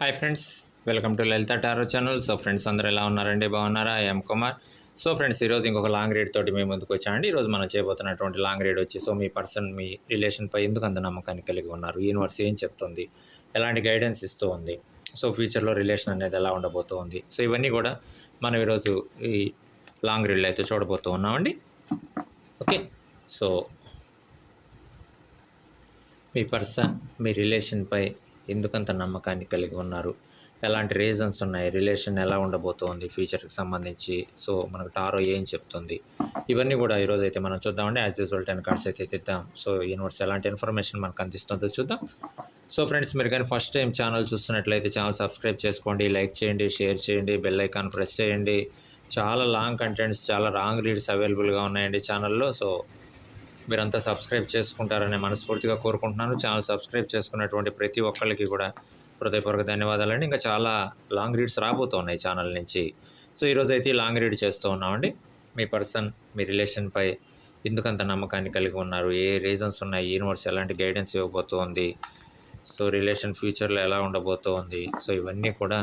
Hi friends welcome to Lalitha tarot channel. So friends అందరూ ఎలా ఉన్నారండి? బాగున్నారా? ఐఎమ్ కుమార్. సో ఫ్రెండ్స్ ఈరోజు ఇంకొక లాంగ్ రీడ్ తోటి మేము ముందుకు వచ్చామండి. ఈరోజు మనం చేయబోతున్నటువంటి లాంగ్ రీడ్ వచ్చి సో మీ పర్సన్ మీ రిలేషన్పై ఎందుకు అంత నమ్మకాన్ని కలిగి ఉన్నారు? యూనివర్స్ ఏం చెప్తుంది? ఎలాంటి గైడెన్స్ ఇస్తూ ఉంది? సో ఫ్యూచర్లో రిలేషన్ అనేది ఎలా ఉండబోతూ ఉంది? సో ఇవన్నీ కూడా మనం ఈరోజు ఈ లాంగ్ రీడ్లో అయితే చూడబోతూ ఉన్నామండి. ఓకే. సో మీ పర్సన్ మీ రిలేషన్పై ఎందుకంత నమ్మకాన్ని కలిగి ఉన్నారు? ఎలాంటి రీజన్స్ ఉన్నాయి? రిలేషన్ ఎలా ఉండబోతోంది? ఫ్యూచర్కి సంబంధించి. సో మనకు టారో ఏం చెప్తుంది? ఇవన్నీ కూడా ఈరోజు అయితే మనం చూద్దామండి. యాజ్ యూజువల్ టెన్ కార్డ్స్ అయితే తెద్దాం. సో యూనివర్స్ ఎలాంటి ఇన్ఫర్మేషన్ మనకు అందిస్తుందో చూద్దాం. సో ఫ్రెండ్స్ మీరు కానీ ఫస్ట్ టైం ఛానల్ చూస్తున్నట్లయితే ఛానల్ సబ్స్క్రైబ్ చేసుకోండి లైక్ చేయండి షేర్ చేయండి బెల్ ఐకాన్ ప్రెస్ చేయండి. చాలా లాంగ్ కంటెంట్స్ చాలా రాంగ్ రీడ్స్ అవైలబుల్గా ఉన్నాయండి ఛానల్లో సో మీరంతా సబ్స్క్రైబ్ చేసుకుంటారని మనస్ఫూర్తిగా కోరుకుంటున్నాను. ఛానల్ సబ్స్క్రైబ్ చేసుకున్నటువంటి ప్రతి ఒక్కరికి కూడా హృదయపూర్వక ధన్యవాదాలండి. ఇంకా చాలా లాంగ్ రీడ్స్ రాబోతున్నాయి ఛానల్ నుంచి. సో ఈరోజు అయితే లాంగ్ రీడ్ చేస్తూ ఉన్నామండి. మీ పర్సన్ మీ రిలేషన్పై ఎందుకంత నమ్మకాన్ని కలిగి ఉన్నారు? ఏ రీజన్స్ ఉన్నాయి? యూనివర్స్ ఎలాంటి గైడెన్స్ ఇవ్వబోతోంది? సో రిలేషన్ ఫ్యూచర్లో ఎలా ఉండబోతోంది? సో ఇవన్నీ కూడా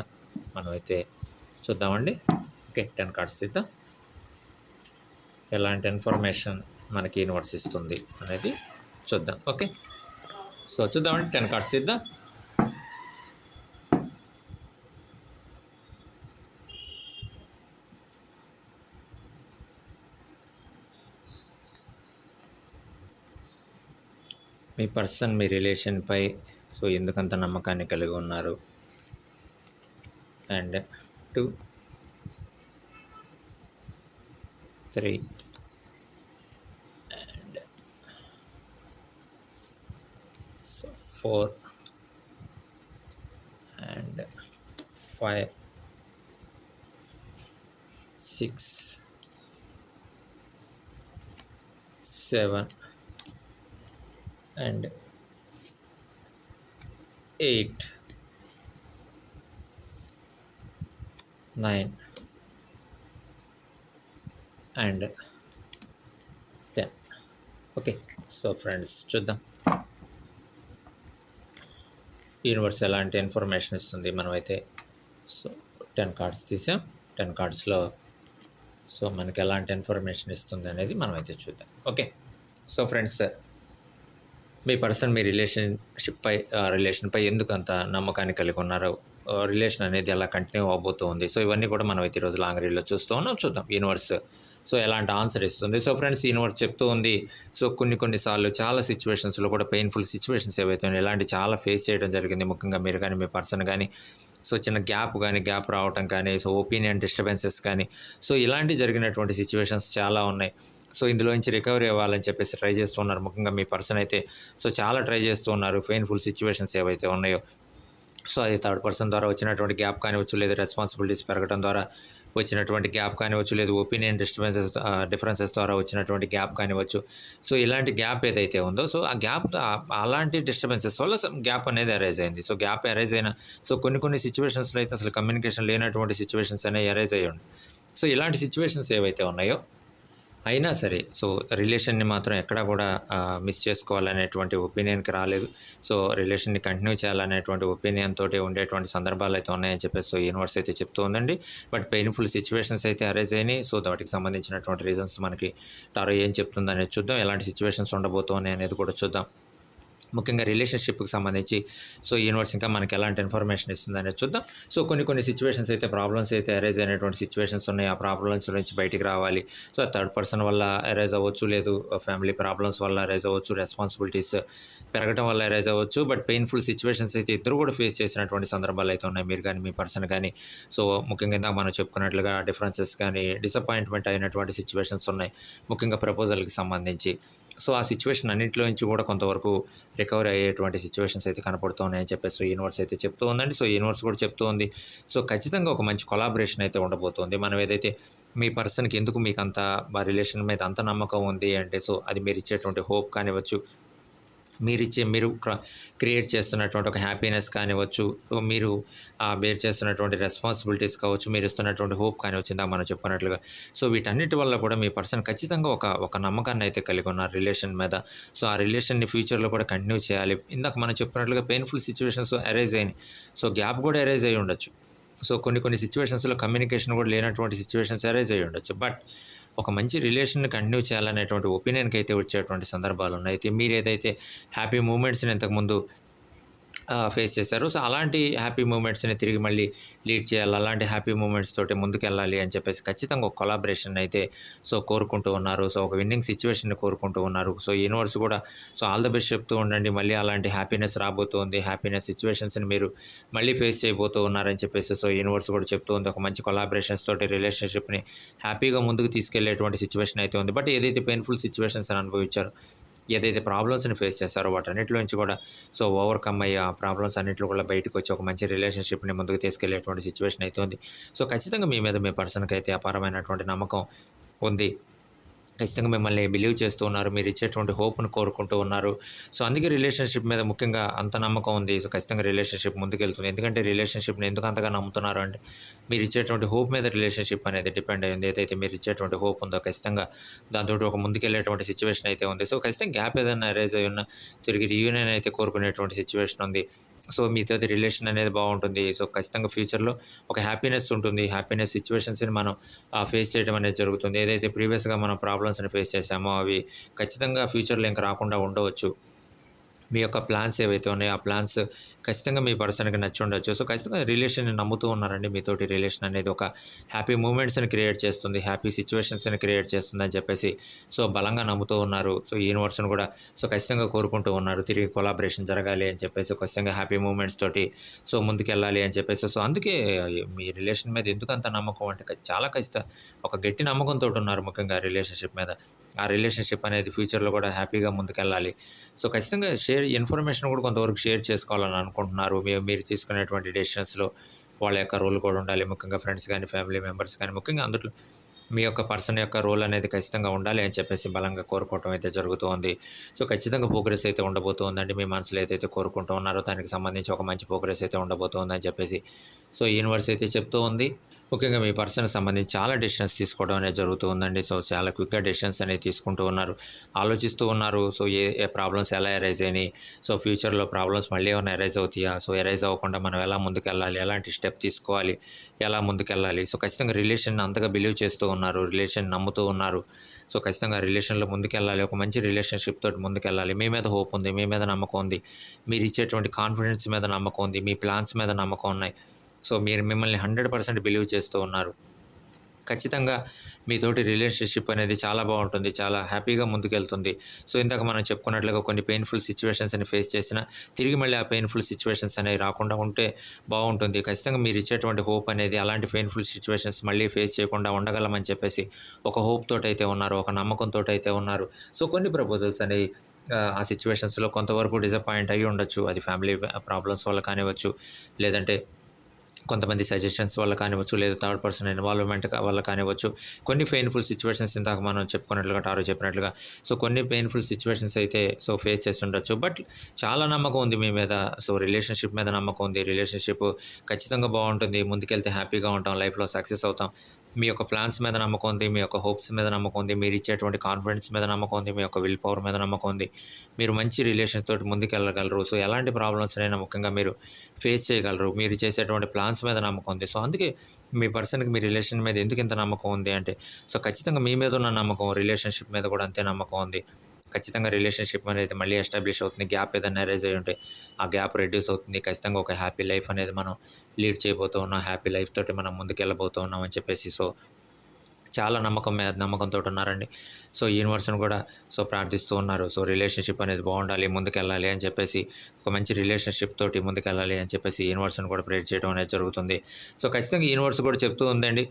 మనమైతే చూద్దామండి. ఓకే టెన్ కార్డ్స్ ఇద్దాం ఎలాంటి ఇన్ఫర్మేషన్ మనకి ఇన్వర్స్ ఇస్తుంది అనేది చూద్దాం. ఓకే సో చూద్దామండి. టెన్ కార్డ్స్ తీద్దాం. మీ పర్సన్ మీ రిలేషన్పై సో ఎందుకంత నమ్మకాన్ని కలిగి ఉన్నారు? And two three 4 and 5 6 7 and 8 9 and 10 okay. So friends చూద్దాం యూనివర్స్ ఎలాంటి ఇన్ఫర్మేషన్ ఇస్తుంది మనమైతే? సో టెన్ కార్డ్స్ తీసాం. టెన్ కార్డ్స్లో సో మనకి ఎలాంటి ఇన్ఫర్మేషన్ ఇస్తుంది అనేది మనమైతే చూద్దాం. ఓకే. సో ఫ్రెండ్స్ మీ పర్సన్ మీ రిలేషన్షిప్పై రిలేషన్పై ఎందుకు అంత నమ్మకాన్ని కలిగి ఉన్నారు రిలేషన్ అనేది ఎలా కంటిన్యూ అవబోతుంది సో ఇవన్నీ కూడా మనం అయితే ఈరోజు లాంగ్ రీల్లో చూస్తూ ఉన్నాం. చూద్దాం. యూనివర్స్ సో ఎలాంటి ఆన్సర్ ఇస్తుంది? సో ఫ్రెండ్స్ యూనివర్స్ చెప్తూ ఉంది. సో కొన్ని కొన్నిసార్లు చాలా సిచ్యువేషన్స్లో కూడా పెయిన్ఫుల్ సిచ్యువేషన్స్ ఏవైతే ఉన్నాయి ఇలాంటి చాలా ఫేస్ చేయడం జరిగింది. ముఖ్యంగా మీరు కానీ మీ పర్సన్ కానీ. సో చిన్న గ్యాప్ కానీ గ్యాప్ రావటం కానీ సో ఒపీనియన్ డిస్టర్బెన్సెస్ కానీ. సో ఇలాంటి జరిగినటువంటి సిచ్యువేషన్స్ చాలా ఉన్నాయి. సో ఇందులో నుంచి రికవరీ అవ్వాలని చెప్పేసి ట్రై చేస్తూ ఉన్నారు. ముఖ్యంగా మీ పర్సన్ అయితే సో చాలా ట్రై చేస్తూ ఉన్నారు. పెయిన్ఫుల్ సిచ్యువేషన్స్ ఏవైతే ఉన్నాయో. సో అది థర్డ్ పర్సన్ ద్వారా వచ్చినటువంటి గ్యాప్ కానివచ్చు లేదు రెస్పాన్సిబిలిటీస్ పెరగడం ద్వారా వచ్చినటువంటి గ్యాప్ కానివచ్చు లేదు ఒపీనియన్ డిస్టర్బెన్సెస్ డిఫరెన్సెస్ ద్వారా వచ్చినటువంటి గ్యాప్ కానివచ్చు సో ఇలాంటి గ్యాప్ ఏదైతే ఉందో సో ఆ గ్యాప్ అలాంటి డిస్టర్బెన్సెస్ వల్ల గ్యాప్ అనేది అరైజ్ అయింది. సో గ్యాప్ అరైజ్ అయిన సో కొన్ని కొన్ని సిచ్యువేషన్స్లో అయితే అసలు కమ్యూనికేషన్ లేనటువంటి సిచ్యువేషన్స్ అనేవి అరైజ్ అయ్యి సో ఇలాంటి సిచ్యువేషన్స్ ఏవైతే ఉన్నాయో అయినా సరే సో రిలేషన్ని మాత్రం ఎక్కడా కూడా మిస్ చేసుకోవాలనేటువంటి ఒపీనియన్కి రాలేదు. సో రిలేషన్ని కంటిన్యూ చేయాలనేటువంటి ఒపీనియన్ తోటి ఉండేటువంటి సందర్భాలు అయితే ఉన్నాయని చెప్పేసి సో యూనివర్స్ అయితే చెప్తూ ఉందండి. బట్ పెయిన్ఫుల్ సిచ్యువేషన్స్ అయితే అరేజ్ అయినాయి. సో వాటికి సంబంధించినటువంటి రీజన్స్ మనకి టారో ఏం చెప్తుందనేది చూద్దాం. ఎలాంటి సిచ్యువేషన్స్ ఉండబోతున్నాయి అనేది కూడా చూద్దాం. ముఖ్యంగా రిలేషన్షిప్కి సంబంధించి. సో యూనివర్స్ ఇంకా మనకి ఎలాంటి ఇన్ఫర్మేషన్ ఇస్తుంది అనేది చూద్దాం. సో కొన్ని కొన్ని సిచ్యువేషన్స్ అయితే ప్రాబ్లమ్స్ అయితే అరైజ్ అయినటువంటి సిచ్యువేషన్స్ ఉన్నాయి. ఆ ప్రాబ్లమ్స్ నుంచి బయటికి రావాలి. సో థర్డ్ పర్సన్ వల్ల అరైజ్ అవ్వచ్చు లేదు ఫ్యామిలీ ప్రాబ్లమ్స్ వల్ల అరైజ్ అవ్వచ్చు రెస్పాన్సిబిలిటీస్ పెరగడం వల్ల అరైజ్ అవ్వచ్చు. బట్ పెయిన్ఫుల్ సిచ్యువేషన్స్ అయితే ఇద్దరు కూడా ఫేస్ చేసినటువంటి సందర్భాలు అయితే ఉన్నాయి. మీరు కానీ మీ పర్సన్ కానీ. సో ముఖ్యంగా ఇందాక మనం చెప్పుకున్నట్లుగా డిఫరెన్సెస్ కానీ డిసప్పాయింట్మెంట్ అయినటువంటి సిచ్యువేషన్స్ ఉన్నాయి. ముఖ్యంగా ప్రపోజల్కి సంబంధించి. సో ఆ సిచ్యువేషన్ అన్నింటిలో నుంచి కూడా కొంతవరకు రికవరీ అయ్యేటువంటి సిచ్యువేషన్స్ అయితే కనపడుతున్నాయని చెప్పేసి యూనివర్స్ అయితే చెప్తూ ఉందండి. సో యూనివర్స్ కూడా చెప్తూ ఉంది. సో ఖచ్చితంగా ఒక మంచి కొలాబరేషన్ అయితే ఉండబోతుంది. మనం ఏదైతే మీ పర్సన్కి ఎందుకు మీకు అంత రిలేషన్ మీద అంత నమ్మకం ఉంది అంటే సో అది మీరు ఇచ్చేటువంటి హోప్ కానివ్వచ్చు మీరిచ్చే మీరు క్రియేట్ చేస్తున్నటువంటి ఒక హ్యాపీనెస్ కానివ్వచ్చు మీరు ఆ, బేర్ చేస్తున్నటువంటి రెస్పాన్సిబిలిటీస్ కావచ్చు మీరు ఇస్తున్నటువంటి హోప్ కానివచ్చు ఇందాక మనం చెప్పుకున్నట్లుగా. సో వీటన్నిటి వల్ల కూడా మీ పర్సన్ ఖచ్చితంగా ఒక ఒక నమ్మకాన్ని అయితే కలిగి ఉన్నారు రిలేషన్ మీద. సో ఆ రిలేషన్ని ఫ్యూచర్లో కూడా కంటిన్యూ చేయాలి. ఇందాక మనం చెప్పినట్లుగా పెయిన్ఫుల్ సిచ్యువేషన్స్ అరైజ్ అయినాయి. సో గ్యాప్ కూడా అరైజ్ అయ్యి ఉండొచ్చు. సో కొన్ని కొన్ని సిచ్యువేషన్స్లో కమ్యూనికేషన్ కూడా లేనటువంటి సిచ్యువేషన్స్ అరైజ్ అయ్యి ఉండొచ్చు. బట్ ఒక మంచి రిలేషన్ కంటిన్యూ చేయాలనేటువంటి ఒపీనియన్కి అయితే వచ్చేటువంటి సందర్భాలు ఉన్నాయి. అయితే మీరు ఏదైతే హ్యాపీ మూమెంట్స్ని ఇంతకుముందు ఫేస్ చేశారు. సో అలాంటి హ్యాపీ మూమెంట్స్ని తిరిగి మళ్ళీ లీడ్ చేయాలి. అలాంటి హ్యాపీ మూమెంట్స్ తోటి ముందుకెళ్ళాలి అని చెప్పేసి ఖచ్చితంగా ఒక కొలాబరేషన్ అయితే సో కోరుకుంటూ ఉన్నారు. సో ఒక విన్నింగ్ సిచ్యువేషన్ని కోరుకుంటూ ఉన్నారు. సో యూనివర్స్ కూడా సో ఆల్ ద బెస్ట్ చెప్తూ ఉండండి. మళ్ళీ అలాంటి హ్యాపీనెస్ రాబోతుంది. హ్యాపీనెస్ సిచ్యువేషన్స్ని మీరు మళ్ళీ ఫేస్ చేయబోతూ ఉన్నారని చెప్పేసి సో యూనివర్స్ కూడా చెప్తూ ఉంది. ఒక మంచి కొలాబరేషన్స్ తోటి రిలేషన్షిప్ని హ్యాపీగా ముందుకు తీసుకెళ్ళేటువంటి సిచ్యువేషన్ అయితే ఉంది. బట్ ఏదైతే పెయిన్ఫుల్ సిచ్యువేషన్స్ అని అనుభవించారో ఏదైతే ప్రాబ్లమ్స్ని ఫేస్ చేస్తారో వాటన్నిటిలో నుంచి కూడా సో ఓవర్కమ్ అయ్యి ఆ ప్రాబ్లమ్స్ అన్నింటిలో కూడా బయటకు వచ్చి ఒక మంచి రిలేషన్షిప్ని ముందుకు తీసుకెళ్ళేటువంటి సిచ్యువేషన్ అయితే ఉంది సో ఖచ్చితంగా మీ మీద మీ పర్సన్కి అయితే అపారమైనటువంటి నమ్మకం ఉంది. ఖచ్చితంగా మిమ్మల్ని బిలీవ్ చేస్తూ ఉన్నారు. మీరు ఇచ్చేటువంటి హోప్ను కోరుకుంటూ ఉన్నారు. సో అందుకే రిలేషన్షిప్ మీద ముఖ్యంగా అంత నమ్మకం ఉంది. సో ఖచ్చితంగా రిలేషన్షిప్ ముందుకెళ్తుంది. ఎందుకంటే రిలేషన్షిప్ని ఎందుకు అంతగా నమ్ముతున్నారు అంటే మీరు ఇచ్చేటువంటి హోప్ మీద రిలేషన్షిప్ అనేది డిపెండ్ అయ్యింది ఏదైతే మీరు ఇచ్చేటువంటి హోప్ ఉందో ఖచ్చితంగా దాంతో ఒక ముందుకెళ్ళేటువంటి సిచ్యువేషన్ అయితే ఉంది. సో ఖచ్చితంగా గ్యాప్ ఏదైనా అరేజ్ అయి ఉన్న తిరిగి రీయూనియన్ అయితే కోరుకునేటువంటి సిచ్యువేషన్ ఉంది. సో మీతో రిలేషన్ అనేది బాగుంటుంది. సో ఖచ్చితంగా ఫ్యూచర్లో ఒక హ్యాపీనెస్ ఉంటుంది. హ్యాపీనెస్ సిచ్యువేషన్స్ని మనం ఫేస్ చేయడం అనేది జరుగుతుంది. ఏదైతే ప్రీవియస్గా మనం ప్రాబ్లమ్స్ని ఫేస్ చేసామో అవి ఖచ్చితంగా ఫ్యూచర్లో ఇంకా రాకుండా ఉండవచ్చు. మీ యొక్క ప్లాన్స్ ఏవైతే ఉన్నాయో ఆ ప్లాన్స్ ఖచ్చితంగా మీ పర్సన్కి నచ్చి ఉండొచ్చు. సో ఖచ్చితంగా రిలేషన్ని నమ్ముతూ ఉన్నారండి. మీతోటి రిలేషన్ అనేది ఒక హ్యాపీ మూమెంట్స్ని క్రియేట్ చేస్తుంది హ్యాపీ సిచ్యువేషన్స్ని క్రియేట్ చేస్తుంది అని చెప్పేసి సో బలంగా నమ్ముతూ ఉన్నారు. సో యూనివర్స్ని కూడా సో ఖచ్చితంగా కోరుకుంటూ ఉన్నారు. తిరిగి కొలాబరేషన్ జరగాలి అని చెప్పేసి ఖచ్చితంగా హ్యాపీ మూమెంట్స్ తోటి సో ముందుకెళ్ళాలి అని చెప్పేసి సో అందుకే మీ రిలేషన్ మీద ఎందుకు అంత నమ్మకం అంటే చాలా ఖచ్చితంగా ఒక గట్టి నమ్మకంతో ఉన్నారు ముఖ్యంగా రిలేషన్షిప్ మీద. ఆ రిలేషన్షిప్ అనేది ఫ్యూచర్లో కూడా హ్యాపీగా ముందుకెళ్ళాలి. సో ఖచ్చితంగా షేర్ ఇన్ఫర్మేషన్ కూడా కొంతవరకు షేర్ చేసుకోవాలని అనుకుంటున్నారు. మీరు తీసుకునేటువంటి డెసిషన్స్లో వాళ్ళ యొక్క రోల్ కూడా ఉండాలి. ముఖ్యంగా ఫ్రెండ్స్ కానీ ఫ్యామిలీ మెంబర్స్ కానీ ముఖ్యంగా అందులో మీ యొక్క పర్సన్ యొక్క రోల్ అనేది ఖచ్చితంగా ఉండాలి అని చెప్పేసి బలంగా కోరుకోవటం అయితే జరుగుతుంది సో ఖచ్చితంగా ప్రోగ్రెస్ అయితే ఉండబోతుందండి. మీ మనసులో ఏదైతే కోరుకుంటూ ఉన్నారో దానికి సంబంధించి ఒక మంచి ప్రోగ్రెస్ అయితే ఉండబోతుందని చెప్పేసి సో యూనివర్స్ అయితే చెప్తూ ఉంది. ముఖ్యంగా మీ పర్సన్కి సంబంధించి చాలా డెసిషన్స్ తీసుకోవడం అనేది జరుగుతూ ఉందండి. సో చాలా క్విక్గా డెసిషన్స్ అనేవి తీసుకుంటూ ఉన్నారు. ఆలోచిస్తూ ఉన్నారు. సో ఏ ఏ ప్రాబ్లమ్స్ ఎలా ఎరైజ్ అయినాయి? సో ఫ్యూచర్లో ప్రాబ్లమ్స్ మళ్ళీ ఏమైనా ఎరైజ్ అవుతాయా? సో ఎరైజ్ అవ్వకుండా మనం ఎలా ముందుకెళ్ళాలి? ఎలాంటి స్టెప్ తీసుకోవాలి? ఎలా ముందుకెళ్ళాలి? సో ఖచ్చితంగా రిలేషన్ అంతగా బిలీవ్ చేస్తూ ఉన్నారు. రిలేషన్ నమ్ముతూ ఉన్నారు. సో ఖచ్చితంగా రిలేషన్లో ముందుకెళ్ళాలి. ఒక మంచి రిలేషన్షిప్ తోటి ముందుకెళ్ళాలి. మీ మీద హోప్ ఉంది. మీ మీద నమ్మకం ఉంది. మీరు ఇచ్చేటువంటి కాన్ఫిడెన్స్ మీద నమ్మకం ఉంది. మీ ప్లాన్స్ మీద నమ్మకం ఉన్నాయి. సో మీరు మిమ్మల్ని హండ్రెడ్ పర్సెంట్ బిలీవ్ చేస్తూ ఉన్నారు. ఖచ్చితంగా మీతోటి రిలేషన్షిప్ అనేది చాలా బాగుంటుంది చాలా హ్యాపీగా ముందుకెళ్తుంది. సో ఇందాక మనం చెప్పుకున్నట్లుగా కొన్ని పెయిన్ఫుల్ సిచ్యువేషన్స్ని ఫేస్ చేసిన తిరిగి మళ్ళీ ఆ పెయిన్ఫుల్ సిచ్యువేషన్స్ అనేవి రాకుండా ఉంటే బాగుంటుంది. ఖచ్చితంగా మీరు ఇచ్చేటువంటి హోప్ అనేది అలాంటి పెయిన్ఫుల్ సిచ్యువేషన్స్ మళ్ళీ ఫేస్ చేయకుండా ఉండగలమని చెప్పేసి ఒక హోప్ తోటి అయితే ఉన్నారు ఒక నమ్మకంతో అయితే ఉన్నారు. సో కొన్ని ప్రపోజల్స్ అనేవి ఆ, ఆ సిచ్యువేషన్స్లో కొంతవరకు డిసప్పాయింట్ అయ్యి ఉండొచ్చు. అది ఫ్యామిలీ ప్రాబ్లమ్స్ వల్ల కానివ్వచ్చు లేదంటే కొంతమంది సజెషన్స్ వల్ల కానివచ్చు లేదా థర్డ్ పర్సన్ ఇన్వాల్వ్మెంట్ వల్ల కానివ్వచ్చు కొన్ని పెయిన్ఫుల్ సిచ్యువేషన్స్ ఇందాక మనం చెప్పుకున్నట్లుగా టారో చెప్పినట్లుగా. సో కొన్ని పెయిన్ఫుల్ సిచ్యువేషన్స్ అయితే సో ఫేస్ చేస్తుండొచ్చు. బట్ చాలా నమ్మకం ఉంది మీ మీద. సో రిలేషన్షిప్ మీద నమ్మకం ఉంది. రిలేషన్షిప్ ఖచ్చితంగా బాగుంటుంది. ముందుకెళ్తే హ్యాపీగా ఉంటాం. లైఫ్లో సక్సెస్ అవుతాం. మీ యొక్క ప్లాన్స్ మీద నమ్మకం ఉంది మీ యొక్క హోప్స్ మీద నమ్మకం ఉంది మీరు ఇచ్చేటువంటి కాన్ఫిడెన్స్ మీద నమ్మకం ఉంది మీ యొక్క విల్ పవర్ మీద నమ్మకం ఉంది. మీరు మంచి రిలేషన్స్ తోటి ముందుకెళ్ళగలరు. సో ఎలాంటి ప్రాబ్లమ్స్ అయినా ముఖ్యంగా మీరు ఫేస్ చేయగలరు. మీరు చేసేటువంటి ప్లాన్స్ మీద నమ్మకం ఉంది. సో అందుకే మీ పర్సన్కి మీ రిలేషన్ మీద ఎందుకు ఇంత నమ్మకం ఉంది అంటే సో ఖచ్చితంగా మీ మీద ఉన్న నమ్మకం రిలేషన్షిప్ మీద కూడా అంతే నమ్మకం ఉంది. ఖచ్చితంగా రిలేషన్షిప్ అనేది మళ్ళీ ఎస్టాబ్లిష్ అవుతుంది. గ్యాప్ ఏదైనా అరేజ్ అయి ఉంటే ఆ గ్యాప్ రెడ్యూస్ అవుతుంది. ఖచ్చితంగా ఒక హ్యాపీ లైఫ్ అనేది మనం లీడ్ చేయబోతూ ఉన్నాం. హ్యాపీ లైఫ్ తోటి మనం ముందుకెళ్ళబోతూ ఉన్నాం అని చెప్పేసి సో చాలా నమ్మకం మీద నమ్మకంతో ఉన్నారండి. సో యూనివర్స్ని కూడా సో ప్రార్థిస్తూ ఉన్నారు. సో రిలేషన్షిప్ అనేది బాగుండాలి ముందుకెళ్ళాలి అని చెప్పేసి ఒక మంచి రిలేషన్షిప్ తోటి ముందుకెళ్ళాలి అని చెప్పేసి యూనివర్స్ని కూడా ప్రేర్ చేయడం అనేది జరుగుతుంది. సో ఖచ్చితంగా యూనివర్స్ కూడా చెప్తూ ఉందండి.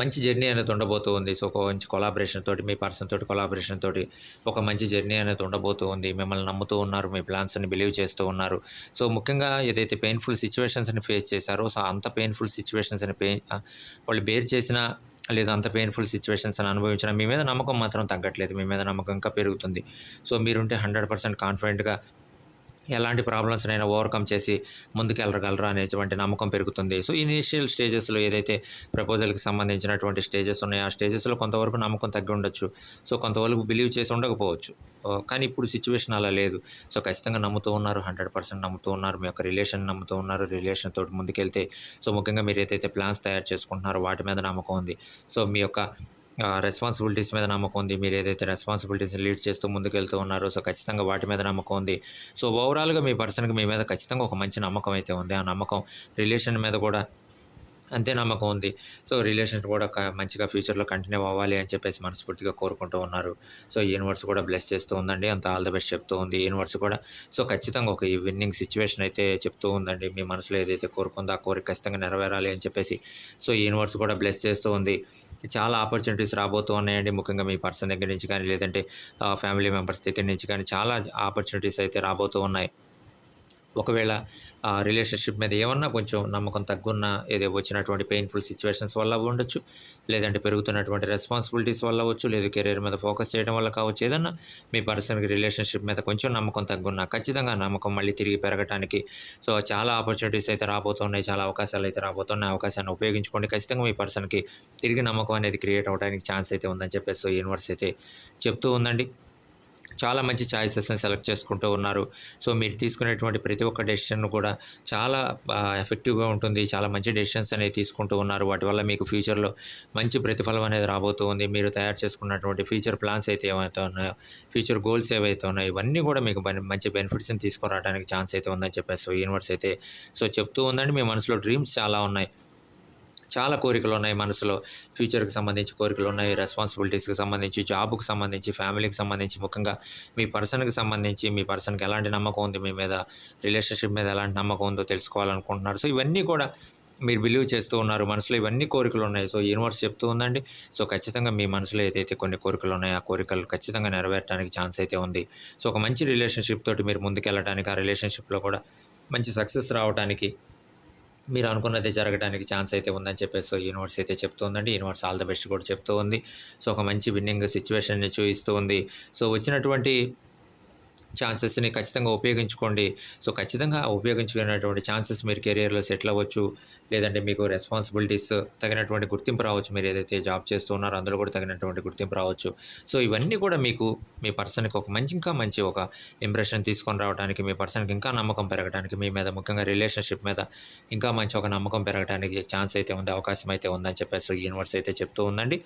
మంచి జర్నీ అనేది ఉండబోతూ ఉంది. సో ఒక మంచి కొలాబరేషన్ తోటి మీ పర్సన్ తోటి కొలాబరేషన్ తోటి ఒక మంచి జర్నీ అనేది ఉండబోతూ ఉంది. మిమ్మల్ని నమ్ముతూ ఉన్నారు మీ ప్లాన్స్ని బిలీవ్ చేస్తూ ఉన్నారు. సో ముఖ్యంగా ఏదైతే పెయిన్ఫుల్ సిచ్యువేషన్స్ని ఫేస్ చేశారో సో అంత పెయిన్ఫుల్ సిచ్యువేషన్స్ని పెయిన్ వాళ్ళు బేర్ చేసిన లేదా అంత పెయిన్ఫుల్ సిచ్యువేషన్స్ అని అనుభవించిన మీ మీద నమ్మకం మాత్రం తగ్గట్లేదు. మీ మీద నమ్మకం ఇంకా పెరుగుతుంది. సో మీరుంటే హండ్రెడ్ పర్సెంట్ కాన్ఫిడెంట్గా ఎలాంటి ప్రాబ్లమ్స్నైనా ఓవర్కమ్ చేసి ముందుకెళ్ళగలరా అనేటువంటి నమ్మకం పెరుగుతుంది. సో ఇనీషియల్ స్టేజెస్లో ఏదైతే ప్రపోజల్కి సంబంధించినటువంటి స్టేజెస్ ఉన్నాయో ఆ స్టేజెస్లో కొంతవరకు నమ్మకం తగ్గి ఉండొచ్చు. సో కొంతవరకు బిలీవ్ చేసి ఉండకపోవచ్చు. కానీ ఇప్పుడు సిచ్యువేషన్ అలా లేదు. సో ఖచ్చితంగా నమ్ముతూ ఉన్నారు హండ్రెడ్ పర్సెంట్ నమ్ముతూ ఉన్నారు మీ యొక్క రిలేషన్ నమ్ముతూ ఉన్నారు రిలేషన్ తోటి ముందుకెళ్తే సో ముఖ్యంగా మీరు ఏదైతే ప్లాన్స్ తయారు చేసుకుంటున్నారో వాటి మీద నమ్మకం ఉంది. సో మీ యొక్క రెస్పాన్సిబిలిటీస్ మీద నమ్మకం ఉంది. మీరు ఏదైతే రెస్పాన్సిబిలిటీస్ లీడ్ చేస్తూ ముందుకు వెళ్తూ ఉన్నారో సో ఖచ్చితంగా వాటి మీద నమ్మకం ఉంది. సో ఓవరాల్గా మీ పర్సన్కి మీ మీద ఖచ్చితంగా ఒక మంచి నమ్మకం అయితే ఉంది. ఆ నమ్మకం రిలేషన్ మీద కూడా అంతే నమ్మకం ఉంది. సో రిలేషన్ కూడా మంచిగా ఫ్యూచర్లో కంటిన్యూ అవ్వాలి అని చెప్పేసి మనస్ఫూర్తిగా కోరుకుంటూ ఉన్నారు. సో యూనివర్స్ కూడా బ్లెస్ చేస్తూ ఉందండి. అంత ఆల్ ద బెస్ట్ చెప్తూ ఉంది. యూనివర్స్ కూడా సో ఖచ్చితంగా ఒక ఈ విన్నింగ్ సిచ్యువేషన్ అయితే చెప్తూ ఉందండి. మీ మనసులో ఏదైతే కోరుకుందో ఆ కోరిక ఖచ్చితంగా నెరవేరాలి అని చెప్పేసి సో యూనివర్స్ కూడా బ్లెస్ చేస్తూ ఉంది. చాలా ఆపర్చునిటీస్ రాబోతూ ఉన్నాయండి. ముఖ్యంగా మీ పర్సన్ దగ్గర నుంచి కానీ లేదంటే ఫ్యామిలీ మెంబర్స్ దగ్గర నుంచి కానీ చాలా ఆపర్చునిటీస్ అయితే రాబోతూ ఉన్నాయి. ఒకవేళ ఆ రిలేషన్షిప్ మీద ఏమన్నా కొంచెం నమ్మకం తగ్గున్న ఏదో వచ్చినటువంటి పెయిన్ఫుల్ సిచ్యువేషన్స్ వల్ల ఉండొచ్చు లేదంటే పెరుగుతున్నటువంటి రెస్పాన్సిబిలిటీస్ వల్ల అవ్వచ్చు లేదు కెరీర్ మీద ఫోకస్ చేయడం వల్ల కావచ్చు ఏదన్నా మీ పర్సన్కి రిలేషన్షిప్ మీద కొంచెం నమ్మకం తగ్గున్నా ఖచ్చితంగా నమ్మకం మళ్ళీ తిరిగి పెరగటానికి. సో చాలా ఆపర్చునిటీస్ అయితే రాబోతున్నాయి చాలా అవకాశాలు అయితే రాబోతున్నాయి అవకాశాన్ని ఉపయోగించుకోండి. ఖచ్చితంగా మీ పర్సన్కి తిరిగి నమ్మకం అనేది క్రియేట్ అవ్వడానికి ఛాన్స్ అయితే ఉందని చెప్పేసి యూనివర్స్ అయితే చెప్తూ ఉందండి. చాలా మంచి ఛాయిసెస్ని సెలెక్ట్ చేసుకుంటూ ఉన్నారు. సో మీరు తీసుకునేటువంటి ప్రతి ఒక్క డెసిషన్ కూడా చాలా ఎఫెక్టివ్గా ఉంటుంది. చాలా మంచి డెసిషన్స్ అనేవి తీసుకుంటూ ఉన్నారు. వాటి వల్ల మీకు ఫ్యూచర్లో మంచి ప్రతిఫలం అనేది రాబోతూ ఉంది. మీరు తయారు చేసుకున్నటువంటి ఫ్యూచర్ ప్లాన్స్ అయితే ఏవైతే ఉన్నాయో ఫ్యూచర్ గోల్స్ ఏవైతే ఉన్నాయో ఇవన్నీ కూడా మీకు మంచి బెనిఫిట్స్ని తీసుకురావడానికి ఛాన్స్ అయితే ఉందని చెప్పేసి సో యూనివర్స్ అయితే సో చెప్తూ ఉందండి. మీ మనసులో డ్రీమ్స్ చాలా ఉన్నాయి. చాలా కోరికలు ఉన్నాయి మనసులో. ఫ్యూచర్కి సంబంధించి కోరికలు ఉన్నాయి రెస్పాన్సిబిలిటీస్కి సంబంధించి జాబ్కి సంబంధించి ఫ్యామిలీకి సంబంధించి ముఖ్యంగా మీ పర్సన్కి సంబంధించి మీ పర్సన్కి ఎలాంటి నమ్మకం ఉంది మీ మీద రిలేషన్షిప్ మీద ఎలాంటి నమ్మకం ఉందో తెలుసుకోవాలనుకుంటున్నారు. సో ఇవన్నీ కూడా మీరు బిలీవ్ చేస్తూ ఉన్నారు మనసులో ఇవన్నీ కోరికలు ఉన్నాయి సో యూనివర్స్ చెప్తూ ఉందండి. సో ఖచ్చితంగా మీ మనసులో ఏదైతే కొన్ని కోరికలు ఉన్నాయో ఆ కోరికలు ఖచ్చితంగా నెరవేరడానికి ఛాన్స్ అయితే ఉంది. సో ఒక మంచి రిలేషన్షిప్ తోటి మీరు ముందుకెళ్ళడానికి ఆ రిలేషన్షిప్లో కూడా మంచి సక్సెస్ రావడానికి మీరు అనుకున్నది జరగడానికి ఛాన్స్ అయితే ఉందని చెప్పేసి సో యూనివర్స్ అయితే చెప్తుందండి యూనివర్స్ ఆల్ ద బెస్ట్ కూడా చెప్తూ ఉంది. సో ఒక మంచి విన్నింగ్ సిచ్యువేషన్ని చూపిస్తూ ఉంది. సో వచ్చినటువంటి ఛాన్సెస్ని ఖచ్చితంగా ఉపయోగించుకోండి. సో ఖచ్చితంగా ఉపయోగించుకునేటువంటి ఛాన్సెస్ మీరు కెరియర్లో సెటిల్ అవ్వచ్చు. లేదంటే మీకు రెస్పాన్సిబిలిటీస్ తగినటువంటి గుర్తింపు రావచ్చు. మీరు ఏదైతే జాబ్ చేస్తున్నారో అందులో కూడా తగినటువంటి గుర్తింపు రావచ్చు. సో ఇవన్నీ కూడా మీకు మీ పర్సన్కి ఒక మంచి ఇంకా మంచి ఒక ఇంప్రెషన్ తీసుకొని రావడానికి మీ పర్సన్కి ఇంకా నమ్మకం పెరగడానికి మీ మీద ముఖ్యంగా రిలేషన్షిప్ మీద ఇంకా మంచి ఒక నమ్మకం పెరగడానికి ఛాన్స్ అయితే ఉంది అవకాశం అయితే ఉందని చెప్పేసి యూనివర్స్ అయితే చెప్తూ ఉందండి.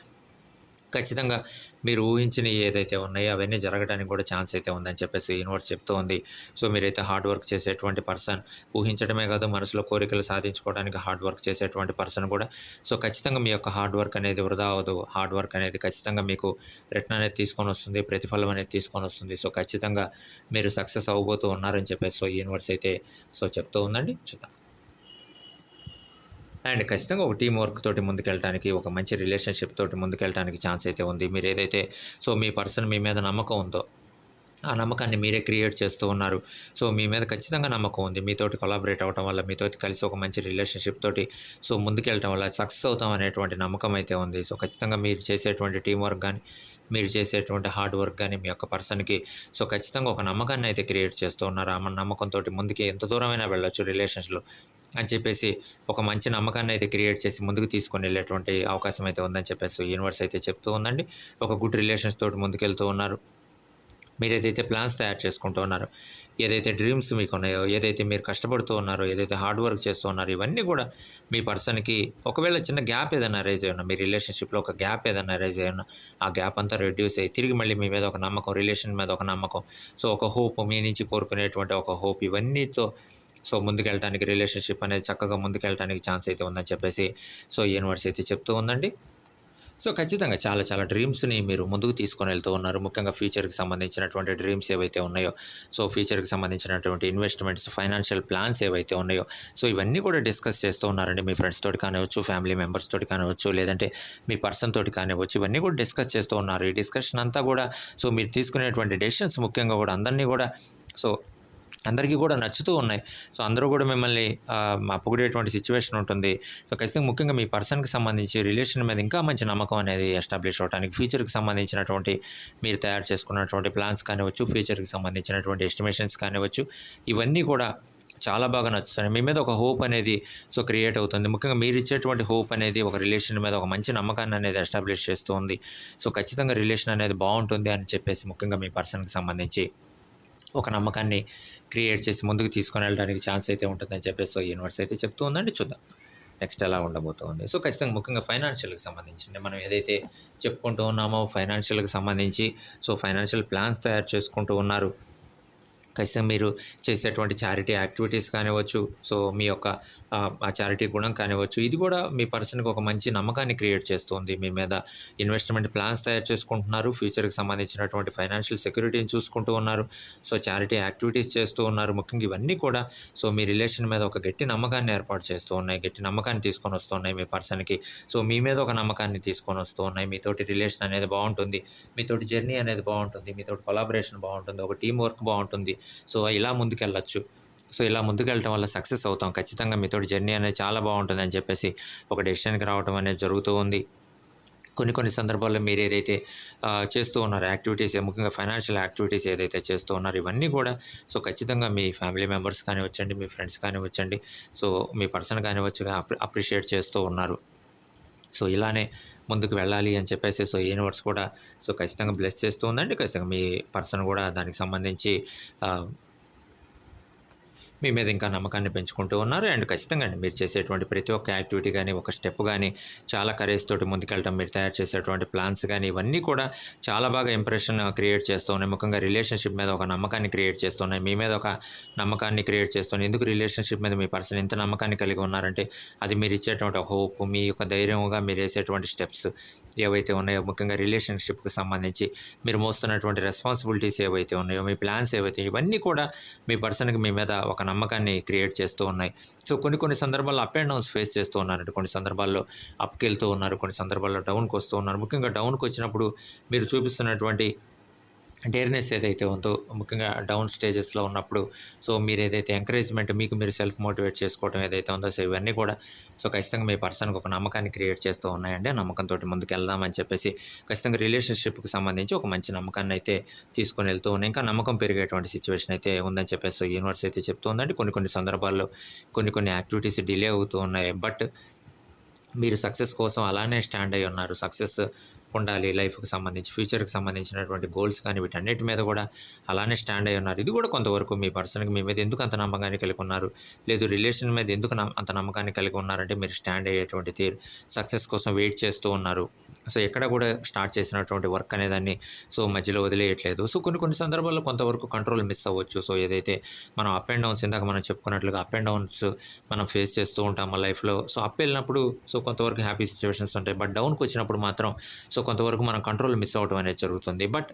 ఖచ్చితంగా మీరు ఊహించిన ఏదైతే ఉన్నాయో అవన్నీ జరగడానికి కూడా ఛాన్స్ అయితే ఉందని చెప్పేసి యూనివర్స్ చెప్తూ ఉంది. సో మీరైతే హార్డ్ వర్క్ చేసేటువంటి పర్సన్ ఊహించడమే కాదు మనసులో కోరికలు సాధించుకోవడానికి హార్డ్ వర్క్ చేసేటువంటి పర్సన్ కూడా. సో ఖచ్చితంగా మీ యొక్క హార్డ్ వర్క్ అనేది వృధా అవ్వదు. హార్డ్ వర్క్ అనేది ఖచ్చితంగా మీకు రిటర్న్ అనేది తీసుకొని వస్తుంది ప్రతిఫలం అనేది తీసుకొని వస్తుంది. సో ఖచ్చితంగా మీరు సక్సెస్ అవ్వబోతూ ఉన్నారని చెప్పేసి సో యూనివర్స్ అయితే సో చెప్తూ ఉందండి. చూద్దాం. అండ్ ఖచ్చితంగా ఒక టీం వర్క్ తోటి ముందుకెళ్ళడానికి ఒక మంచి రిలేషన్షిప్ తోటి ముందుకెళ్ళడానికి ఛాన్స్ అయితే ఉంది. మీరు ఏదైతే సో మీ పర్సన్ మీ మీద నమ్మకం ఉందో ఆ నమ్మకాన్ని మీరే క్రియేట్ చేస్తూ ఉన్నారు. సో మీ మీద ఖచ్చితంగా నమ్మకం ఉంది. మీతోటి కొలాబరేట్ అవ్వడం వల్ల మీతోటి కలిసి ఒక మంచి రిలేషన్షిప్ తోటి సో ముందుకెళ్ళటం వల్ల సక్సెస్ అవుతాం అనేటువంటి నమ్మకం అయితే ఉంది. సో ఖచ్చితంగా మీరు చేసేటువంటి టీం వర్క్ కానీ మీరు చేసేటువంటి హార్డ్ వర్క్ కానీ మీ యొక్క పర్సన్కి సో ఖచ్చితంగా ఒక నమ్మకాన్ని అయితే క్రియేట్ చేస్తూ ఉన్నారు. ఆ నమ్మకంతో ముందుకి ఎంత దూరమైనా వెళ్ళొచ్చు రిలేషన్స్లో అని చెప్పేసి ఒక మంచి నమ్మకాన్ని అయితే క్రియేట్ చేసి ముందుకు తీసుకొని వెళ్ళేటువంటి అవకాశం అయితే ఉందని చెప్పేసి యూనివర్స్ అయితే చెప్తూ ఉందండి. ఒక గుడ్ రిలేషన్స్ తోటి ముందుకెళ్తూ ఉన్నారు. మీరు ఏదైతే ప్లాన్స్ తయారు చేసుకుంటూ ఉన్నారో. ఏదైతే డ్రీమ్స్ మీకు ఉన్నాయో ఏదైతే మీరు కష్టపడుతూ ఉన్నారో ఏదైతే హార్డ్ వర్క్ చేస్తూ ఉన్నారో ఇవన్నీ కూడా మీ పర్సన్కి ఒకవేళ చిన్న గ్యాప్ ఏదైనా రైజ్ అయినా మీ రిలేషన్షిప్లో ఒక గ్యాప్ ఏదైనా రైజ్ అయినా ఆ గ్యాప్ అంతా రెడ్యూస్ అయ్యి తిరిగి మళ్ళీ మీ మీద ఒక నమ్మకం రిలేషన్ మీద ఒక నమ్మకం సో ఒక హోప్ మీ నుంచి కోరుకునేటువంటి ఒక హోప్ ఇవన్నీతో సో ముందుకెళ్ళడానికి రిలేషన్షిప్ అనేది చక్కగా ముందుకెళ్ళడానికి ఛాన్స్ అయితే ఉందని చెప్పేసి సో యూనివర్స్ అయితే చెప్తూ ఉందండి. సో ఖచ్చితంగా చాలా చాలా డ్రీమ్స్ని మీరు ముందుకు తీసుకొని వెళ్తూ ఉన్నారు. ముఖ్యంగా ఫ్యూచర్కి సంబంధించినటువంటి డ్రీమ్స్ ఏవైతే ఉన్నాయో సో ఫ్యూచర్కి సంబంధించినటువంటి ఇన్వెస్ట్మెంట్స్ ఫైనాన్షియల్ ప్లాన్స్ ఏవైతే ఉన్నాయో సో ఇవన్నీ కూడా డిస్కస్ చేస్తూ ఉన్నారండి. మీ ఫ్రెండ్స్ తోటి కానివచ్చు ఫ్యామిలీ మెంబర్స్ తోటి కానివచ్చు లేదంటే మీ పర్సన్ తోటి కానివచ్చు ఇవన్నీ కూడా డిస్కస్ చేస్తూ ఉన్నారు. ఈ డిస్కషన్ అంతా కూడా సో మీరు తీసుకునేటువంటి డెసిషన్స్ ముఖ్యంగా కూడా అందరినీ కూడా సో అందరికీ కూడా నచ్చుతూ ఉన్నాయి. సో అందరూ కూడా మిమ్మల్ని ఆ, సిచ్యువేషన్ ఉంటుంది. సో ఖచ్చితంగా ముఖ్యంగా మీ పర్సన్కి సంబంధించి రిలేషన్ మీద ఇంకా మంచి నమ్మకం అనేది ఎస్టాబ్లిష్ అవడానికి ఫ్యూచర్కి సంబంధించినటువంటి మీరు తయారు చేసుకున్నటువంటి ప్లాన్స్ కానివచ్చు ఫ్యూచర్కి సంబంధించినటువంటి ఎస్టిమేషన్స్ కానివచ్చు ఇవన్నీ కూడా చాలా బాగా నచ్చుతాయి మీ మీద ఒక హోప్ అనేది సో క్రియేట్ అవుతుంది. ముఖ్యంగా మీరు ఇచ్చేటువంటి హోప్ అనేది ఒక రిలేషన్ మీద ఒక మంచి నమ్మకాన్ని అనేది ఎస్టాబ్లిష్ చేస్తుంది సో ఖచ్చితంగా రిలేషన్ అనేది బాగుంటుంది అని చెప్పేసి ముఖ్యంగా మీ పర్సన్కి సంబంధించి ఒక నమ్మకాన్ని క్రియేట్ చేసి ముందుకు తీసుకొని వెళ్ళడానికి ఛాన్స్ అయితే ఉంటుందని చెప్పేసి సో యూనివర్స్ అయితే చెప్తూ ఉందండి. చూద్దాం. నెక్స్ట్ ఎలా ఉండబోతోంది? సో ఖచ్చితంగా ముఖ్యంగా ఫైనాన్షియల్కి సంబంధించి మనం ఏదైతే చెప్పుకుంటూ ఉన్నామో ఫైనాన్షియల్కి సంబంధించి సో ఫైనాన్షియల్ ప్లాన్స్ తయారు చేసుకుంటూ ఉన్నారు. ఖచ్చితంగా మీరు చేసేటువంటి చారిటీ యాక్టివిటీస్ కానివ్వచ్చు సో మీ యొక్క ఆ, చారిటీ గుణం కానివ్వచ్చు ఇది కూడా మీ పర్సన్కి ఒక మంచి నమ్మకాన్ని క్రియేట్ చేస్తుంది. మీ మీద ఇన్వెస్ట్మెంట్ ప్లాన్స్ తయారు చేసుకుంటున్నారు. ఫ్యూచర్కి సంబంధించినటువంటి ఫైనాన్షియల్ సెక్యూరిటీని చూసుకుంటూ ఉన్నారు. సో చారిటీ యాక్టివిటీస్ చేస్తూ ఉన్నారు. ముఖ్యంగా ఇవన్నీ కూడా సో మీ రిలేషన్ మీద ఒక గట్టి నమ్మకాన్ని ఏర్పాటు చేస్తూ ఉన్నాయి. గట్టి నమ్మకాన్ని తీసుకొని వస్తున్నాయి మీ పర్సన్కి. సో మీ మీద ఒక నమ్మకాన్ని తీసుకొని వస్తూ ఉన్నాయి. మీతోటి రిలేషన్ అనేది బాగుంటుంది. మీతోటి జర్నీ అనేది బాగుంటుంది. మీతోటి కొలాబరేషన్ బాగుంటుంది. ఒక టీం వర్క్ బాగుంటుంది. సో ఇలా ముందుకెళ్ళచ్చు. సో ఇలా ముందుకెళ్ళటం వల్ల సక్సెస్ అవుతాం. ఖచ్చితంగా మీతోటి జర్నీ అనేది చాలా బాగుంటుంది అని చెప్పేసి ఒక డెసిషన్కి రావడం అనేది జరుగుతూ ఉంది. కొన్ని కొన్ని సందర్భాల్లో మీరు ఏదైతే చేస్తూ ఉన్నారో యాక్టివిటీస్ ముఖ్యంగా ఫైనాన్షియల్ యాక్టివిటీస్ ఏదైతే చేస్తూ ఉన్నారో ఇవన్నీ కూడా సో ఖచ్చితంగా మీ ఫ్యామిలీ మెంబర్స్ కానివచ్చండి మీ ఫ్రెండ్స్ కానివచ్చండి సో మీ పర్సన్ కానివచ్చు అప్రిషియేట్ చేస్తూ ఉన్నారు. సో ఇలానే ముందుకు వెళ్ళాలి అని చెప్పేసి సో యూనివర్స్ కూడా సో ఖచ్చితంగా బ్లెస్ చేస్తూ ఉందండి. ఖచ్చితంగా మీ పర్సన్ కూడా దానికి సంబంధించి మీ మీద ఇంకా నమ్మకాన్ని పెంచుకుంటూ ఉన్నారు. అండ్ ఖచ్చితంగా అండి మీరు చేసేటువంటి ప్రతి ఒక్క యాక్టివిటీ కానీ ఒక స్టెప్ కానీ చాలా కరేజ్ తోటి ముందుకెళ్ళటం మీరు తయారు చేసేటువంటి ప్లాన్స్ కానీ ఇవన్నీ కూడా చాలా బాగా ఇంప్రెషన్ క్రియేట్ చేస్తూ ఉన్నాయి. ముఖ్యంగా రిలేషన్షిప్ మీద ఒక నమ్మకాన్ని క్రియేట్ చేస్తున్నాయి మీ మీద ఒక నమ్మకాన్ని క్రియేట్ చేస్తున్నాయి ఎందుకు రిలేషన్షిప్ మీద మీ పర్సన్ ఎంత నమ్మకాన్ని కలిగి ఉన్నారంటే అది మీరు ఇచ్చేటువంటి హోప్ మీ యొక్క ధైర్యంగా మీరు వేసేటువంటి స్టెప్స్ ఏవైతే ఉన్నాయో ముఖ్యంగా రిలేషన్షిప్కి సంబంధించి మీరు మోస్తున్నటువంటి రెస్పాన్సిబిలిటీస్ ఏవైతే ఉన్నాయో మీ ప్లాన్స్ ఏవైతే ఇవన్నీ కూడా మీ పర్సన్కి మీ మీద ఒక నమ్మకాన్ని క్రియేట్ చేస్తూ ఉన్నాయి. సో కొన్ని కొన్ని సందర్భాల్లో అప్ అండ్ డౌన్స్ ఫేస్ చేస్తూ ఉన్నారండి. కొన్ని సందర్భాల్లో అప్కి వెళ్తూ ఉన్నారు. కొన్ని సందర్భాల్లో డౌన్కి వస్తూ ఉన్నారు. ముఖ్యంగా డౌన్కి వచ్చినప్పుడు మీరు చూపిస్తున్నటువంటి డేర్నెస్ ఏదైతే ఉందో ముఖ్యంగా డౌన్ స్టేజెస్లో ఉన్నప్పుడు సో మీరు ఏదైతే ఎంకరేజ్మెంట్ మీకు మీరు సెల్ఫ్ మోటివేట్ చేసుకోవడం ఏదైతే ఉందో సో ఇవన్నీ కూడా సో ఖచ్చితంగా మీ పర్సన్కి ఒక నమ్మకాన్ని క్రియేట్ చేస్తూ ఉన్నాయండి. నమ్మకంతో ముందుకు వెళ్దామని చెప్పేసి ఖచ్చితంగా రిలేషన్షిప్కి సంబంధించి ఒక మంచి నమ్మకాన్ని అయితే తీసుకొని వెళ్తూ ఉన్నాయి ఇంకా నమ్మకం పెరిగేటువంటి సిచ్యువేషన్ అయితే ఉందని చెప్పేసి సో యూనివర్స్ అయితే చెప్తూ ఉందండి. కొన్ని కొన్ని సందర్భాల్లో కొన్ని కొన్ని యాక్టివిటీస్ డిలే అవుతూ ఉన్నాయి. బట్ మీరు సక్సెస్ కోసం అలానే స్టాండ్ అయి ఉన్నారు. సక్సెస్ ఉండాలి లైఫ్కి సంబంధించి ఫ్యూచర్కి సంబంధించినటువంటి గోల్స్ కానీ వీటన్నిటి మీద కూడా అలానే స్టాండ్ అయి ఉన్నారు. ఇది కూడా కొంతవరకు మీ పర్సన్కి మీ మీద ఎందుకు అంత నమ్మకాన్ని కలిగి ఉన్నారు? లేదు రిలేషన్ మీద ఎందుకు అంత నమ్మకాన్ని కలిగి ఉన్నారంటే మీరు స్టాండ్ అయ్యేటువంటి తీరు సక్సెస్ కోసం వెయిట్ చేస్తూ ఉన్నారు. సో ఎక్కడ కూడా స్టార్ట్ చేసినటువంటి వర్క్ అనేదాన్ని సో మధ్యలో వదిలేయట్లేదు. సో కొన్ని కొన్ని సందర్భాల్లో కొంతవరకు కంట్రోల్ మిస్ అవ్వచ్చు. సో ఏదైతే మనం అప్ అండ్ డౌన్స్ ఇందాక మనం చెప్పుకున్నట్లుగా అప్ అండ్ డౌన్స్ మనం ఫేస్ చేస్తూ ఉంటాం మా లైఫ్లో. సో అప్ వెళ్ళినప్పుడు సో కొంతవరకు హ్యాపీ సిచ్యువేషన్స్ ఉంటాయి. బట్ డౌన్కి వచ్చినప్పుడు మాత్రం సో కొంతవరకు మనం కంట్రోల్ మిస్ అవ్వడం అనేది జరుగుతుంది. బట్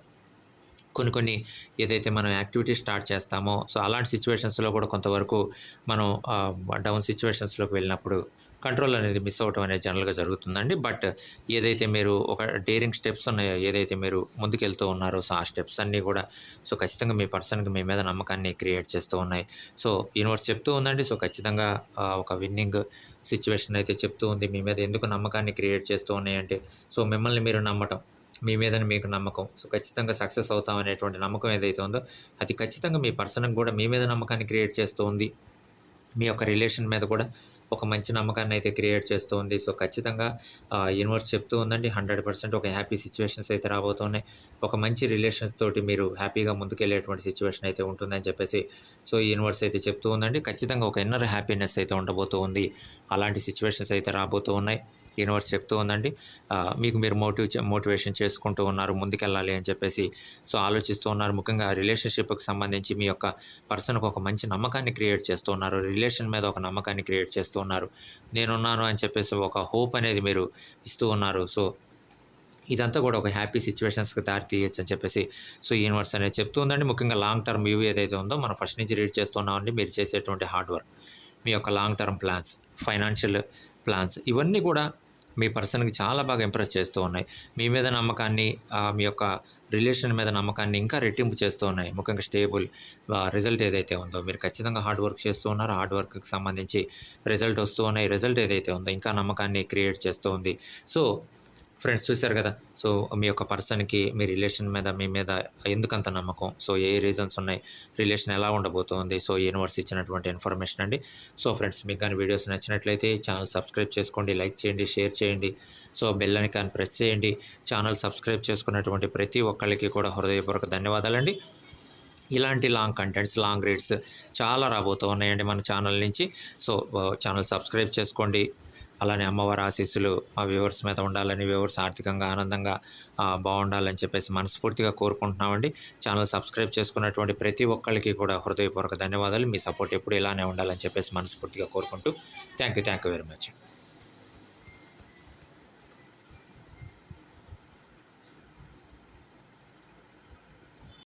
కొన్ని కొన్ని ఏదైతే మనం యాక్టివిటీ స్టార్ట్ చేస్తామో సో అలాంటి సిచ్యువేషన్స్లో కూడా కొంతవరకు మనం డౌన్ సిచ్యువేషన్స్లోకి వెళ్ళినప్పుడు కంట్రోల్ అనేది మిస్ అవటం అనేది జనరల్గా జరుగుతుందండి. బట్ ఏదైతే మీరు ఒక డేరింగ్ స్టెప్స్ ఉన్నాయో ఏదైతే మీరు ముందుకెళ్తూ ఉన్నారో సో ఆ స్టెప్స్ అన్నీ కూడా సో ఖచ్చితంగా మీ పర్సన్కి మీ మీద నమ్మకాన్ని క్రియేట్ చేస్తూ ఉన్నాయి. సో యూనివర్స్ చెప్తూ ఉందండి. సో ఖచ్చితంగా ఒక విన్నింగ్ సిచ్యువేషన్ అయితే చెప్తూ ఉంది. మీ మీద ఎందుకు నమ్మకాన్ని క్రియేట్ చేస్తూ ఉన్నాయంటే సో మిమ్మల్ని మీరు నమ్మటం మీ మీదని మీకు నమ్మకం. సో ఖచ్చితంగా సక్సెస్ అవుతాం అనేటువంటి నమ్మకం ఏదైతే ఉందో అది ఖచ్చితంగా మీ పర్సన్కి కూడా మీ మీద నమ్మకాన్ని క్రియేట్ చేస్తూ ఉంది. మీ యొక్క రిలేషన్ మీద కూడా ఒక మంచి నమ్మకాన్ని అయితే క్రియేట్ చేస్తూ ఉంది. సో ఖచ్చితంగా యూనివర్స్ చెప్తూ ఉందండి. హండ్రెడ్ పర్సెంట్ ఒక హ్యాపీ సిచ్యువేషన్స్ అయితే రాబోతున్నాయి. ఒక మంచి రిలేషన్స్ తోటి మీరు హ్యాపీగా ముందుకెళ్ళేటువంటి సిచ్యువేషన్ అయితే ఉంటుందని చెప్పేసి సో యూనివర్స్ అయితే చెప్తూ ఉందండి. ఖచ్చితంగా ఒక ఇన్నర్ హ్యాపీనెస్ అయితే ఉండబోతూ ఉంది. అలాంటి సిచ్యువేషన్స్ అయితే రాబోతూ ఉన్నాయి. యూనివర్స్ చెప్తూ ఉందండి. మీకు మీరు మోటివ్ మోటివేషన్ చేసుకుంటూ ఉన్నారు ముందుకెళ్ళాలి అని చెప్పేసి. సో ఆలోచిస్తూ ఉన్నారు. ముఖ్యంగా రిలేషన్షిప్కి సంబంధించి మీ యొక్క పర్సన్కి ఒక మంచి నమ్మకాన్ని క్రియేట్ చేస్తూ ఉన్నారు. రిలేషన్ మీద ఒక నమ్మకాన్ని క్రియేట్ చేస్తూ ఉన్నారు. నేనున్నాను అని చెప్పేసి ఒక హోప్ అనేది మీరు ఇస్తూ ఉన్నారు. సో ఇదంతా కూడా ఒక హ్యాపీ సిచ్యువేషన్స్కి దారి తీయచ్చు అని చెప్పేసి. సో యూనివర్స్ అనేది చెప్తూ ఉందండి. ముఖ్యంగా లాంగ్ టర్మ్ వ్యూ ఏదైతే ఉందో మనం ఫస్ట్ నుంచి రీడ్ చేస్తున్నామండి. మీరు చేసేటువంటి హార్డ్ వర్క్. మీ యొక్క long term plans financial plans ఇవన్నీ కూడా మీ పర్సన్కి చాలా బాగా ఇంప్రెస్ చేస్తూ ఉన్నాయి. మీ మీద నమ్మకాన్ని మీ యొక్క రిలేషన్ మీద నమ్మకాన్ని ఇంకా రెట్టింపు చేస్తూ ఉన్నాయి. ముఖ్యంగా స్టేబుల్ రిజల్ట్ ఏదైతే ఉందో. మీరు ఖచ్చితంగా హార్డ్ వర్క్ చేస్తూ ఉన్నారు. హార్డ్ వర్క్కి సంబంధించి రిజల్ట్ వస్తూ ఉన్నాయి. రిజల్ట్ ఏదైతే ఉందో ఇంకా నమ్మకాన్ని క్రియేట్ చేస్తూ ఉంది. సో ఫ్రెండ్స్ చూశారు కదా? సో మీ యొక్క పర్సన్కి మీ రిలేషన్ మీద మీ మీద ఎందుకంత నమ్మకం? సో ఏ రీజన్స్ ఉన్నాయి? రిలేషన్ ఎలా ఉండబోతోంది? సో యూనివర్స్ ఇచ్చినటువంటి ఇన్ఫర్మేషన్ అండి. సో ఫ్రెండ్స్ మీకు కానీ వీడియోస్ నచ్చినట్లయితే ఛానల్ సబ్స్క్రైబ్ చేసుకోండి లైక్ చేయండి షేర్ చేయండి. సో బెల్ అని కానీ ప్రెస్ చేయండి. ఛానల్ సబ్స్క్రైబ్ చేసుకున్నటువంటి ప్రతి ఒక్కళ్ళకి కూడా హృదయపూర్వక ధన్యవాదాలండి. ఇలాంటి లాంగ్ కంటెంట్స్ లాంగ్ రీడ్స్ చాలా రాబోతూ ఉన్నాయండి మన ఛానల్ నుంచి. సో ఛానల్ సబ్స్క్రైబ్ చేసుకోండి. అలానే అమ్మవారి ఆశీస్సులు ఆ వ్యూవర్స్ మీద ఉండాలని వ్యూవర్స్ ఆర్థికంగా ఆనందంగా బాగుండాలని చెప్పేసి మనస్ఫూర్తిగా కోరుకుంటున్నామండి. ఛానల్ సబ్స్క్రైబ్ చేసుకున్నటువంటి ప్రతి ఒక్కరికి కూడా హృదయపూర్వక ధన్యవాదాలు. మీ సపోర్ట్ ఎప్పుడు ఇలానే ఉండాలని చెప్పేసి మనస్ఫూర్తిగా కోరుకుంటూ thank you thank you very much.